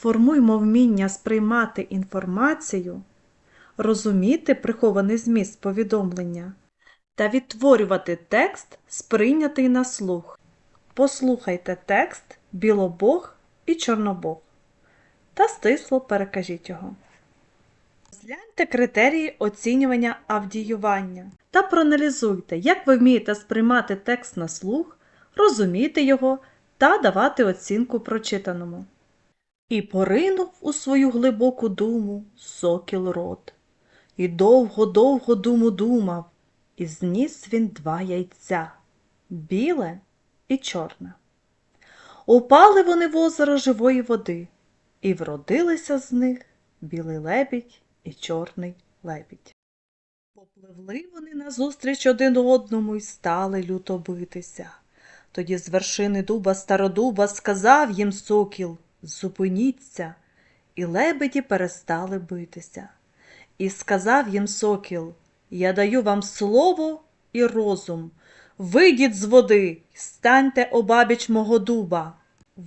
Формуймо вміння сприймати інформацію, розуміти прихований зміст повідомлення та відтворювати текст, сприйнятий на слух. Послухайте текст Білобог і Чорнобог та стисло перекажіть його. Розгляньте критерії оцінювання авдіювання та проаналізуйте, як ви вмієте сприймати текст на слух, розуміти його та давати оцінку прочитаному. І поринув у свою глибоку думу сокіл рот. І довго-довго думу думав, і зніс він два яйця біле і чорне. Упали вони в озеро живої води, і вродилися з них білий лебідь і чорний лебідь. Попливли вони назустріч один одному й стали люто битися. Тоді з вершини дуба стародуба сказав їм сокіл Зупиніться, і лебеді перестали битися. І сказав їм сокіл Я даю вам слово і розум. Вийдіть з води станьте обабіч мого дуба.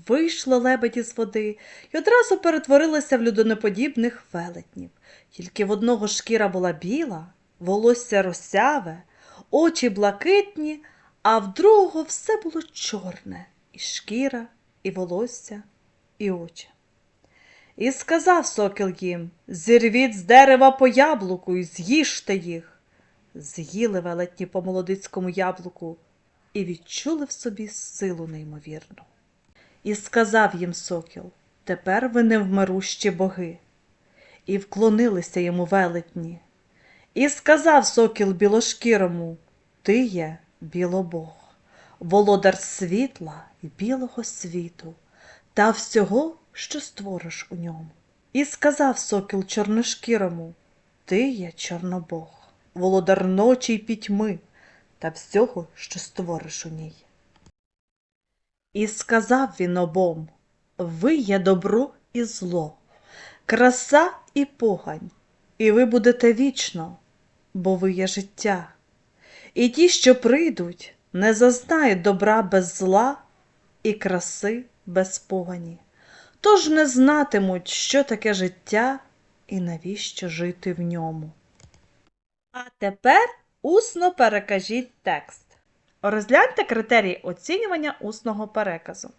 Вийшли лебеді з води й одразу перетворилися в людонеподібних велетнів. Тільки в одного шкіра була біла, волосся росяве, очі блакитні, а в другого все було чорне і шкіра, і волосся, і очі. І сказав сокіл їм Зірвіть з дерева по яблуку і з'їжте їх. З'їли велетні по молодицькому яблуку і відчули в собі силу неймовірну. І сказав їм сокіл Тепер ви невмирущі боги. І вклонилися йому велетні. І сказав сокіл білошкірому Ти є білобог, володар світла і білого світу та всього, що створиш у ньому. І сказав сокіл чорношкірому Ти є чорнобог, володар ночі й пітьми та всього, що створиш у ній. І сказав він обом Ви є добро і зло, краса і погань, і ви будете вічно, бо ви є життя. І ті, що прийдуть, не зазнають добра без зла і краси без погані, тож не знатимуть, що таке життя і навіщо жити в ньому. А тепер усно перекажіть текст. Розгляньте критерії оцінювання усного переказу.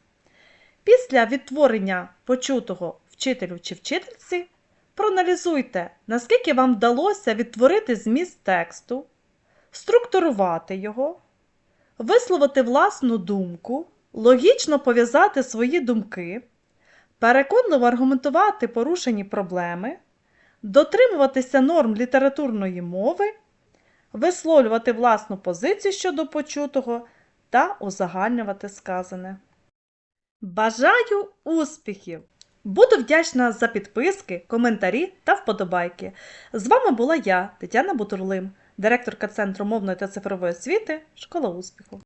Після відтворення почутого вчителю чи вчительці проаналізуйте, наскільки вам вдалося відтворити зміст тексту, структурувати його, висловити власну думку, логічно пов'язати свої думки, переконливо аргументувати порушені проблеми, дотримуватися норм літературної мови, висловлювати власну позицію щодо почутого та узагальнювати сказане. Бажаю успіхів! Буду вдячна за підписки, коментарі та вподобайки. З вами була я, Тетяна Бутурлим, директорка Центру мовної та цифрової освіти Школа успіху.